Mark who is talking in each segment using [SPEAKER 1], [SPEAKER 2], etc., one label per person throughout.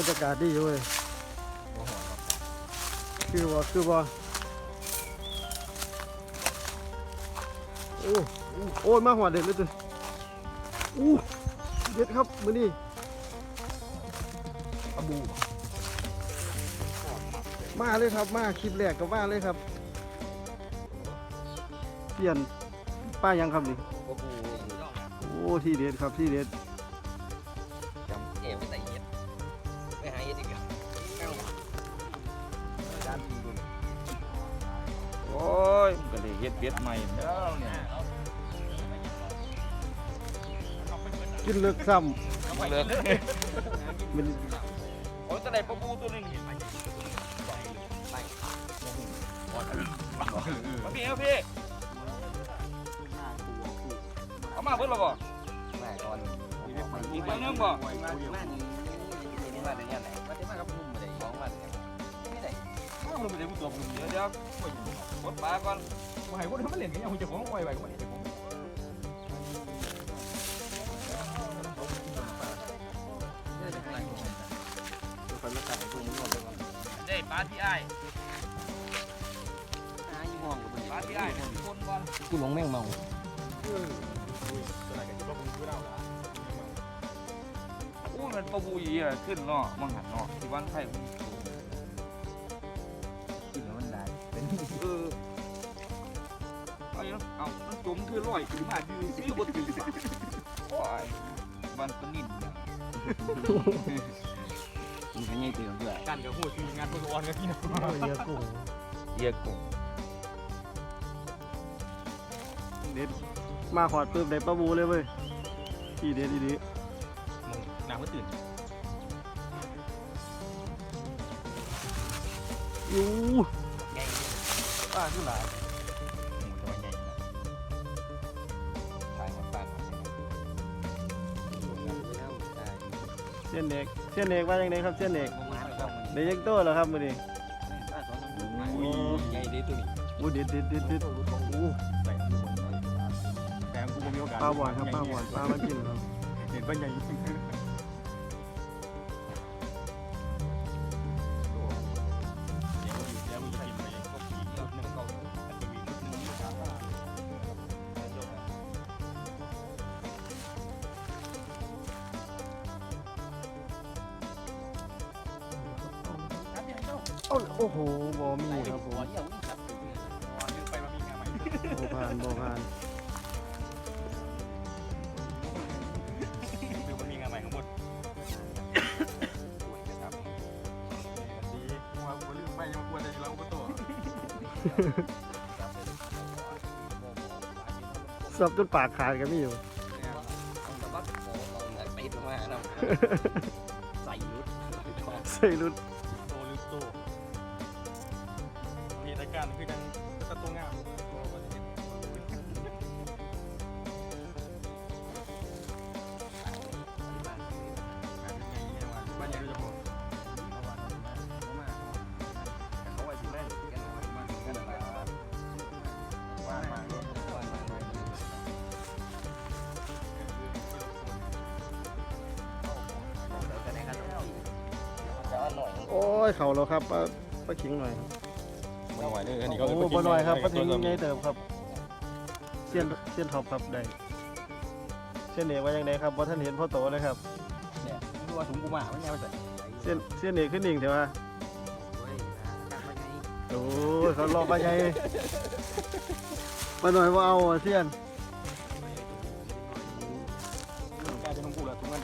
[SPEAKER 1] รรยากาศดีอยู่เว้ยคือว่าคือว่าโอ้โอ้ยมาหัวเด็ดเลยตัวอู้เด็ดครับมื้อนี้
[SPEAKER 2] ปลาบู
[SPEAKER 1] มาเลยครับมาคลิปแรกก็มาเลยครับ เปลี่ยนป้ายังครับนี่
[SPEAKER 2] ปลาบู
[SPEAKER 1] โอ้ที่เด็ดครับที่เด็ด
[SPEAKER 2] เล
[SPEAKER 3] ยเฮ็ดเบ็ดใหม่แล้วเนี่ย
[SPEAKER 1] กินเลิกซ้
[SPEAKER 3] เลิกำ
[SPEAKER 1] มัน
[SPEAKER 3] โอ้ยตะไดปลาบูตัวหนึงนี่มาพี่เอาพี่เอามาเพิ่นแล้วบ่
[SPEAKER 2] แม่ก่อน
[SPEAKER 3] อีกใบหนึงบ่
[SPEAKER 2] มามานี่นี่มาแต่เนี่ยไหนมาแต่มากับพุ่มมาได้สองวันเนี่ยไม่ได้
[SPEAKER 3] เอาลงไปในตัวผมเดี๋ยวเดี๋ยวกดปลาก่อน
[SPEAKER 4] วาให้คนเขาเล่นกันยังจะของไว้ไว้ก็ไม่ได้ของ
[SPEAKER 2] คนมาใส่พุ่มดเลยก่อน
[SPEAKER 3] ได้ปลาที่อ้าย
[SPEAKER 2] หายี่ห้องกับมัน
[SPEAKER 3] ปลาที่อ้ายคนก่อน
[SPEAKER 2] กูหลงแม่งเมา
[SPEAKER 4] ตัวไหนกันจะบอกมึงคือเราละ
[SPEAKER 3] อู้มันปลาบูอีอะขึ้นเนาะมังหันเนาะที่วันไผ่ มันจมคือร้อยถือมาดื้อซื้อบ่ถือปะโอ้ยวันปนินเนี่ย
[SPEAKER 2] มันก็ง่ายเตือนด้วย
[SPEAKER 4] กันกับหัวคืองานพวกออนกันที่นั่น
[SPEAKER 1] โอ้ยเยอะกุ้ง
[SPEAKER 3] เยียกุ้ง
[SPEAKER 1] เด็ดมาขอดปึ๊บได้ปลาบูเลยเว้ยที่เด็ดดี
[SPEAKER 4] หนักมันตื่น
[SPEAKER 1] ๆยู
[SPEAKER 2] ง่าย
[SPEAKER 1] ป้าขึ้นหลาย ส้นเด็กเส้นเด็กว่าอย่างไรครับเส้นเด็ก
[SPEAKER 2] ประมาณสอง
[SPEAKER 1] เด็กยังโตเหรอครับมื้อนี้
[SPEAKER 2] ใหญ่ดีตัวนี้
[SPEAKER 1] อู้เด็ดเด็ดเด็ดเด็ดอู้
[SPEAKER 4] ใส่กูแต่กูมีโอกาส
[SPEAKER 1] ปลาบ่อนครับปลาบ่อนปลามากินครับ
[SPEAKER 4] เห็นว่าใหญ่ ผ่าน
[SPEAKER 1] บ่ผ่า
[SPEAKER 4] นคือมันมีงานใหม่ข้างบนครับดีว่ากูลืมไปยังกลัวจะเราก็ตัว
[SPEAKER 1] สับจนปากขาดก็มีอยู่
[SPEAKER 2] เอาแบบว่าโอ้เราเหนื่อยไปตรงมาเนาะใส่ยุด
[SPEAKER 1] ใส่รุ่น
[SPEAKER 4] โตลืมโตมีรายการคือกันตะตัวงาม
[SPEAKER 1] โอ้ย เข่าแล้วครับปลาปลาขิงหน่อยครับ
[SPEAKER 4] บ่หน่อยเลยอันนี้
[SPEAKER 1] โอ้บ่น้อยครับปลาขิงใหญ่เติบครับเส้นเส้นท็อปครับได้เส้นเอกว่าอย่างไรครับบ่ท่านเห็นพ่อโตเลยครับ
[SPEAKER 2] เนี่ยดูว่าถุงกูมาไม่ใช่ไม่ใส่
[SPEAKER 1] เส้นเส้นเอกขึ้นนิ่งเถอะว่า
[SPEAKER 2] โอ้ยการมาไง
[SPEAKER 1] โอ้ยเขาลอกปลาใหญ่ปลาหน่อยว่าเอาอะเส้น
[SPEAKER 4] กลายเป็นของกูแล้วทุกวัน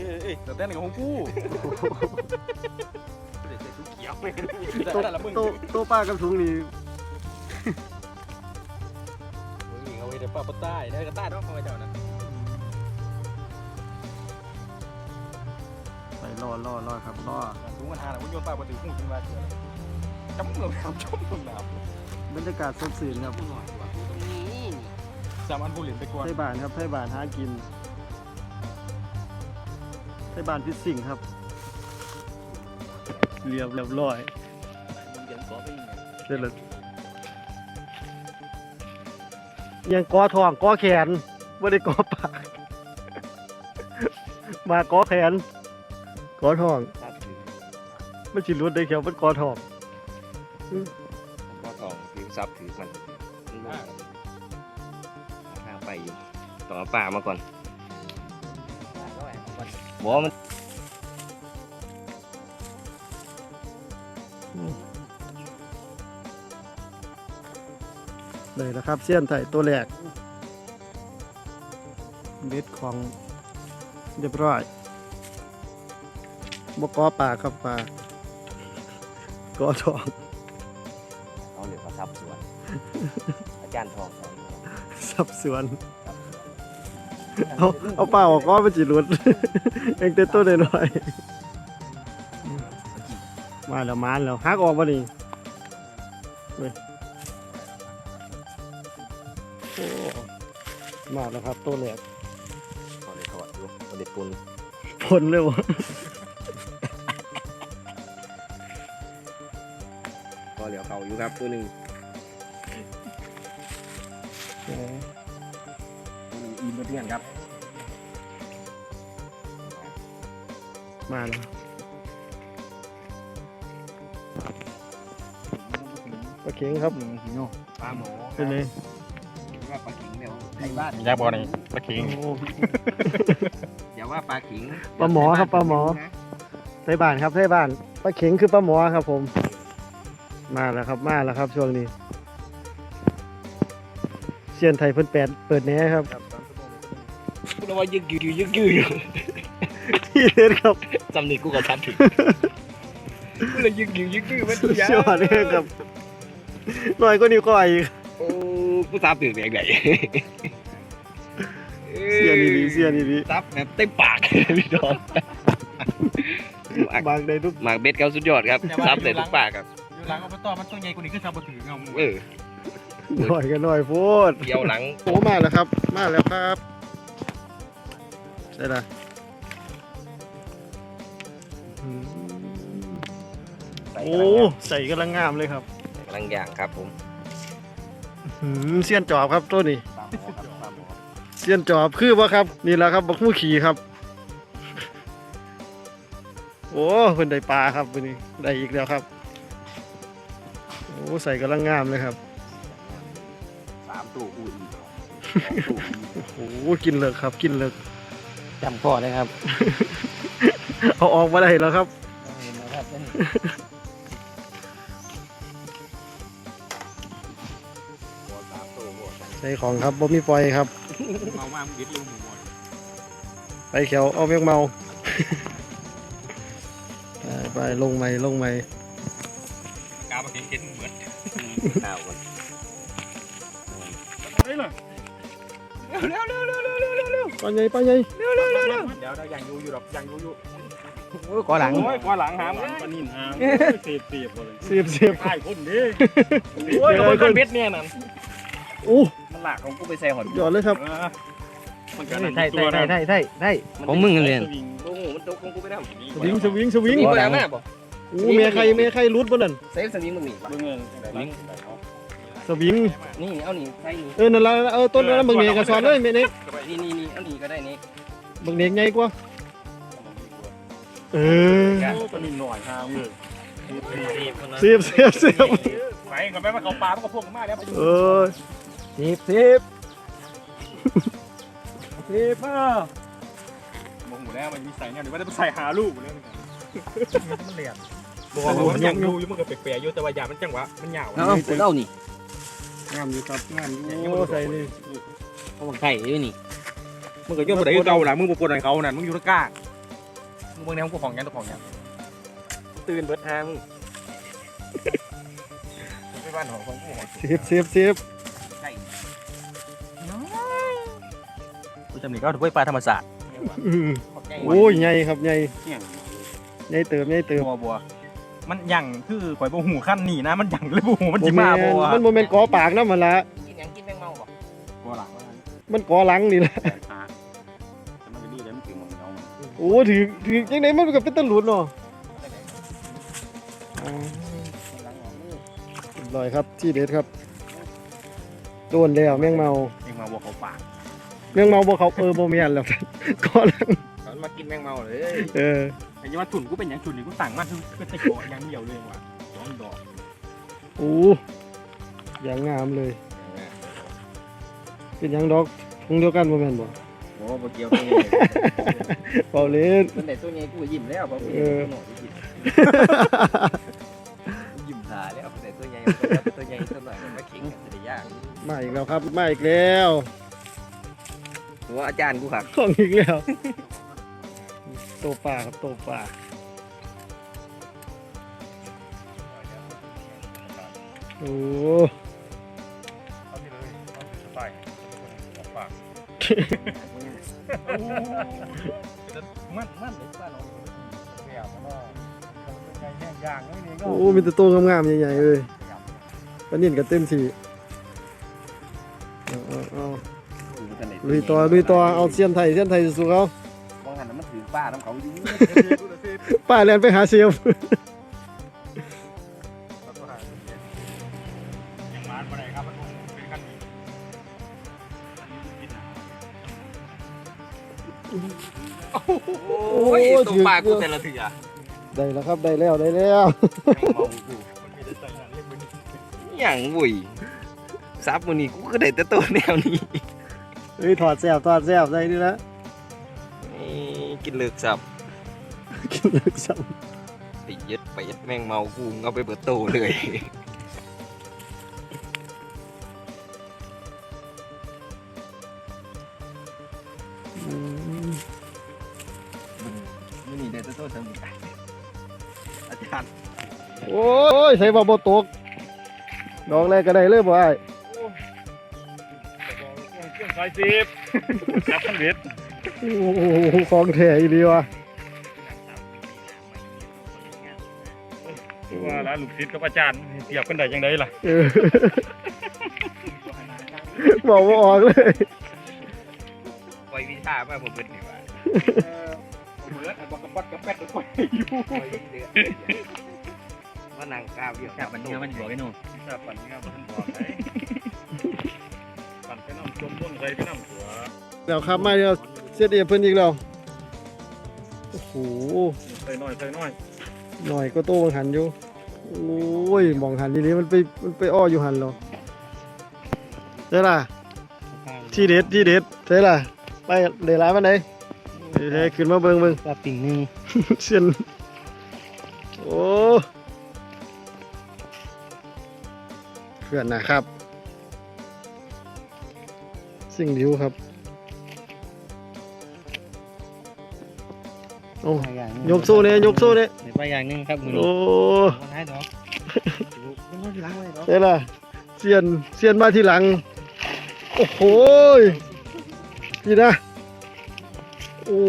[SPEAKER 2] เดี๋ยวหนึ่งนี่เอ้ย
[SPEAKER 4] แต่แต่หนึ่งของกู
[SPEAKER 2] เดี๋ยวถุงเขียวเลย
[SPEAKER 4] แต่
[SPEAKER 1] โต
[SPEAKER 4] แต่ละมึง
[SPEAKER 1] โตโตปลากับถุงนี่
[SPEAKER 4] มึงเอาไว้เดี๋ยวป้าปใต้ได้ก็ใต้ต้องคอยแถวนั้น
[SPEAKER 1] ไปรอรอรอครับรอ
[SPEAKER 4] ถุงมันหาหน่ะมึงโยนป้าปถือหูจริงว่าจำเงือกจำมึงแบบ
[SPEAKER 1] บรรยากาศสดชื่นครับ
[SPEAKER 2] กูหน่อยว่ะกูตรงนี้นี่
[SPEAKER 4] สามอันกูเหรียญไปกวน
[SPEAKER 1] ไทยบ้านครับไทยบ้านหากิน ไทยบ้านพิษสิ่งครับ เรียบเรียบร้อย
[SPEAKER 2] มึงยังขอไปอีก
[SPEAKER 1] เสร็จแล้วยังกอทองกอแขนไม่ได้กอปากมากอแขนกอทอง
[SPEAKER 2] ถ้าถือ
[SPEAKER 1] มันสิรุดได้เขียวมันกอทอง
[SPEAKER 2] ก็ทองถือซับถือมันทางไปอยู่ต้องเอาป่ามาก่อน บอกว่ามัน
[SPEAKER 1] เลยนะครับเสี้ยนไถ่ตัวแรกเบ็ดของเรียบร้อยบกอปลาครับปลากอทอง
[SPEAKER 2] เอาเหลือมาซับสวน อาจารย์ทองสอน
[SPEAKER 1] สับสวน เอาเอาเปล่าออกก็มันจิรุดเองเต้นตัวน้อยๆมาแล้วมานแล้วฮักออกมานี่เว้ยโอ้มาแล้วครับตัวแรก
[SPEAKER 2] พอได้ถอดดูพอได้ปุน
[SPEAKER 1] ผลเลยวะ
[SPEAKER 2] ก็เหลือเขาอยู่ครับตัวหนึ่งอีนเพื่อนครับ
[SPEAKER 1] มาแล้วปลาเข็งครับ
[SPEAKER 2] ปลาหมอ
[SPEAKER 1] เป็นไง
[SPEAKER 2] ว่าปลาขิงเดี๋ยวไทยบ้าน
[SPEAKER 4] ยาบอนี่ปลาขิง
[SPEAKER 1] โอ้
[SPEAKER 2] อย่าว่าปลาขิง
[SPEAKER 1] ปลาหมอครับปลาหมอไทยบ้านครับไทยบ้านปลาเข็งคือปลาหมอครับ ผม มาแล้วครับมาแล้วครับช่วงนี้เซียนไทยเพิ่นแปดเปิดแหน่ครับ
[SPEAKER 2] พูดว่ายึกยือยึกยืออยู่
[SPEAKER 1] ที่เด็ดครับ
[SPEAKER 2] จำนี่กูก็ทันถึงพูดเลยยึกยือยึกยือมัน
[SPEAKER 1] สุดยอดเลยครับหน่อยก็นิ้วก้อยอีก
[SPEAKER 2] โอ้กูทราบตื่นแดงไหน
[SPEAKER 1] เสียนี่ดีเสียนี่ดี
[SPEAKER 2] ซับแบบเต็มปากพี่ดอนหมาก
[SPEAKER 1] บางได้ทุก
[SPEAKER 2] หมากเบ็ดเขาสุดยอดครับซับแต่ทุกปากครับ
[SPEAKER 4] อยู่หลังอบตมันตัวใหญ่กว่านี้คือชาวบ้านถือเงา
[SPEAKER 2] เออ
[SPEAKER 1] หน่อยกันหน่อยโพูด
[SPEAKER 2] เกี่ยวหลัง
[SPEAKER 1] โอ้มาแล้วครับ มาแล้วครับ ใช่ละอืม
[SPEAKER 2] ใส่
[SPEAKER 1] โอ้ใส่กำลังงามเลยครับ
[SPEAKER 2] กำลังย่างครับผม
[SPEAKER 1] อืมเสี้ยนจอบครับตัวนี้
[SPEAKER 2] ปลาหมอครับปลาหมอ
[SPEAKER 1] เสี้ยนจอบคือว่าครับ นี่แหละครับบักมูขี่ครับ โอ้เพิ่นได้ปลาครับวันนี้ได้อีกแล้วครับโอ้ใส่กำลังงามเลยครับ
[SPEAKER 2] สามตัวอูอี
[SPEAKER 1] โอ้กินเลิกครับ กินเลิก
[SPEAKER 2] จำพ่อได้ครับ
[SPEAKER 1] เอาออกมาได้แล้วครับใส่ของครับบ่มีปล่อยครับ
[SPEAKER 4] เมามากมึงยึดลูกหมูหมด
[SPEAKER 1] ไปเขียวเอาเมียงเมา ไปไปลงใหม่ลงใหม่
[SPEAKER 4] กาปลาขิงเก็นเหมือน
[SPEAKER 2] หนาวก่อน
[SPEAKER 4] เฮ้ยเลย
[SPEAKER 1] ปลาใหญ่ปลาใหญ่
[SPEAKER 4] เดี๋ยวเรายังอยู่อยู่หรอกยังอยู่อยู่
[SPEAKER 2] ก่อหลัง
[SPEAKER 4] โอ้ยกว่าหลังหามปลานิ่นหามเสียบเสียบเลย
[SPEAKER 1] เสียบเสียบ
[SPEAKER 4] ใช่คนดิโอ้ยคนเป็นเบ็ดเนี่ยนั่น
[SPEAKER 1] อู้
[SPEAKER 2] มันหลากของกูไปใส่หอด
[SPEAKER 1] ยอดเลยครับ
[SPEAKER 4] มันกัน
[SPEAKER 2] ใช่ใช่ใช่ใช่ใช่ใช่ของมึงเลยโอ้โหมันตกของกูไปแล้ว
[SPEAKER 1] สวิงสวิงสวิง
[SPEAKER 2] นี่บ่ได้มาบ่
[SPEAKER 1] อู้เมียใครเมียใครรุดบ่นั่น
[SPEAKER 2] เซฟสวิงมึงนี่
[SPEAKER 4] เบิ่งเงิน
[SPEAKER 1] สวิง
[SPEAKER 2] นี่เอานี่ใส่นี่
[SPEAKER 1] เออนั่นละเออต้นนั้นเบิ่งเนกกระสอนเลยเมเน็ก
[SPEAKER 2] นี่นี่นี่เอานี่ก็ได้นี่
[SPEAKER 1] เบิ่งเนกใหญ่กว่าเออ
[SPEAKER 4] ปลานิ่นหน่อยหามเลย
[SPEAKER 1] เสียบเสียบเสียบ
[SPEAKER 4] ไปกับแม่มาเขาปลามันก็พวกมาแล้ว
[SPEAKER 1] เออ
[SPEAKER 2] สิบสิบ
[SPEAKER 4] สิบอะมองหูแล้วมันมีใส่เนี่ยหรือว่าจะไปใส่หาลูกเลยมันเหลี่ยมบอกว่ามันยังอยู่อยู่มันก็แปลกๆอยู่แต่ว่าอย่ามันจังหวะมันยาว
[SPEAKER 2] เอาคุณเอานี่
[SPEAKER 1] งามอยู่ครับงามอยู่โอ้ใส่นี่
[SPEAKER 2] เอาไข่ด้วยนี่
[SPEAKER 4] มึงก็ย่อบ่ได้เก่าล่ะมึงบ่ปวดให้เขานั่นมึงอยู่ตะกร้ามึงเบิ่งแนวกูของยังตัวของยัง
[SPEAKER 2] ตื่นเบิดทาง
[SPEAKER 4] ไปบ้านของของกูของ
[SPEAKER 1] เสียบเสียบเสียบ
[SPEAKER 2] ไข่
[SPEAKER 4] กูจำนี่ก็ถูกปลาธรรมศาสตร์
[SPEAKER 1] อืมโอ้ยใหญ่ครับใหญ่ใหญ่เติมใหญ่เติม
[SPEAKER 4] บัวบัว มันยังคือข่อยบ่หูขั้นนี่นะ มันยังเลยบ่หูมันสิมาบ่
[SPEAKER 1] มันโมเมนกอปากนะมันละ
[SPEAKER 2] กินยังกินแมงเมาบ่
[SPEAKER 4] บัวหลัง
[SPEAKER 1] มันกอหลังนี่แหละ
[SPEAKER 4] มันก็ดีเลยมันถึงมันเอามัน
[SPEAKER 1] โอ้ถือถือยังไงมันก็เป็นตะหลุดเนาะลอยครับที่เด็ดครับโดนแล้วแมงเมา
[SPEAKER 4] เองมาบัวเขาปาก
[SPEAKER 1] แมงเมาบ่เขาเออบ่แม่นแล้วกอหลัง
[SPEAKER 4] เขาล
[SPEAKER 2] มากินแมงเมาเลย
[SPEAKER 1] เออ
[SPEAKER 4] ไอ้ยี่ว่าถุนกูเป็นอย่างถุนนี่กูสั่งมาคือเป็นตะโกะอย่างเดียวเลยว่ะสองดอก
[SPEAKER 1] โอ้อย่างงามเลย เป็นหยังดอกคงเดียวกันบ่แม่นบ่
[SPEAKER 2] โอ้บ่เกี่ยวตัวใหญ่
[SPEAKER 1] เปล่าเล่น
[SPEAKER 2] ตัวไหนตัวใหญ่กูยิ้มแล้วบ่
[SPEAKER 1] เออ
[SPEAKER 2] ยิ้มตาแล้วตัวไหนตัวใหญ่ตัวใหญ่ตัวหน่อยมาขิงจะได้ยาก
[SPEAKER 1] มาอีกแล้วครับ มาอีกแล้ว
[SPEAKER 2] ตัวอาจารย์กูหัก
[SPEAKER 1] ของอีกแล้ว โตป่าครับโตป่าโอ้
[SPEAKER 4] เอาที่เลยเอาที่สบายของฝากมันมันเลยป้าน้องเสียบมันก็ใหญ่แห้งย่างนี่นี่ก็
[SPEAKER 1] โอ้มีแต่โตงามๆใหญ่ๆเลยปลานิ่นก็เต็มที่เอาเอาเอาลุยต่อลุยต่อเอาเสี้ยนไทยเสี้ยนไทยสู้เขา
[SPEAKER 2] ป้าน้ำเขาอยู่
[SPEAKER 1] ป้าแลนไปหาเซียว
[SPEAKER 4] ยังมาบ่ได้ครับมันเป็นกันนี้
[SPEAKER 2] โอ้ยตัวปลากูแต่ละเถื่อ
[SPEAKER 1] ได้แล้วครับได้แล้วได้แล้ว
[SPEAKER 2] เมากู
[SPEAKER 4] มันมีแต่ใส่นั่นเล็กมือนี่
[SPEAKER 2] อย่างวุ้ยซับมือนี้กูก็ได้แต่ตัวแนวนี้
[SPEAKER 1] เฮ้ยถอดแซบถอดแซบได้นี่ละ
[SPEAKER 2] กินเลือกซับ
[SPEAKER 1] กินเลิกซ้
[SPEAKER 2] ไปยึดไปยึดแมงเมากูเอาไปเบิดโตเลยำ
[SPEAKER 1] อืม
[SPEAKER 2] มือนี้ได้แต่ตัวเท่านี้อาจารย์
[SPEAKER 1] โอ้ยใส่บ่บ่ตกดอกแรกก็ได้เลยบ่ไอ้
[SPEAKER 4] เครื่องสายสิบจับพันเวท
[SPEAKER 1] โอ้โหของแท้อีดีว่ะ
[SPEAKER 4] ว่าแล้วลูกศิษย์กับอาจารย์เทียบกันได้ยังไงล่ะ
[SPEAKER 1] เออบอกว่าออกเลย
[SPEAKER 2] ปล่อยวิชามาผมเป็นนี่ว่า
[SPEAKER 4] เหมือนบอกกับปัดกับแป๊ดกับไปอยู่
[SPEAKER 2] ปล่อยเดือดว่านังกล้าวเดียวมันเนื้อมันบอกไอ้หนู
[SPEAKER 4] วิชาปั่นงามมันบอกไงปั่นไปน้ำจมต้นใส่ไปน้ำหัว
[SPEAKER 1] เดี๋ยวครับมาเดี๋ยวเสียดเอียเพิ่นอีกแล้วโอ้โห
[SPEAKER 4] ใส่น้อยใส่น้อย
[SPEAKER 1] หน่อยก็โตมังหันอยู่โอ้ยมองหันทีนี้มันไปมันไปอ้ออยู่หันเหรอใช่ล่ะที่เด็ดที่เด็ดใช่ล่ะไปเดี๋ยวร้านมันไหนเฮ้ยขึ้นมาเบิ่งเบิ่ง
[SPEAKER 2] ปลาปิ่งนึง
[SPEAKER 1] เสียนโอ้เพื่อนนะครับ สิ่งดิวครับ โอ้ยกโซ่เนี่ยยกโซ่เนี่ย
[SPEAKER 2] ไปอย่างนึงครับมือ
[SPEAKER 1] โอ้
[SPEAKER 2] มันให้ดอกมันที่ล้างไว้ดอก
[SPEAKER 1] เฮ้ยล่ะเสียนเสียนมาทีหลัง โอ้โหยนี่นะโอ้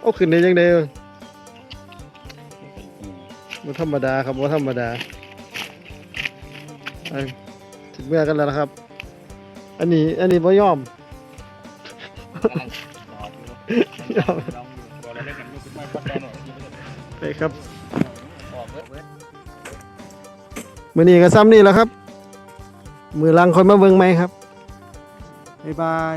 [SPEAKER 1] เอาขึ้นได้ยังไงมันธรรมดาครับว่าธรรมดาไปถึงเมื่อกันแล้วนะครับ อันนี้อันนี้บ่ยอมยอม ไปครับ
[SPEAKER 2] เมื
[SPEAKER 1] อนี้ก็ซ้ำนี่แหล้วครับ มือลังคอยมาเบิ่งไหมครับ บ๊ายบาย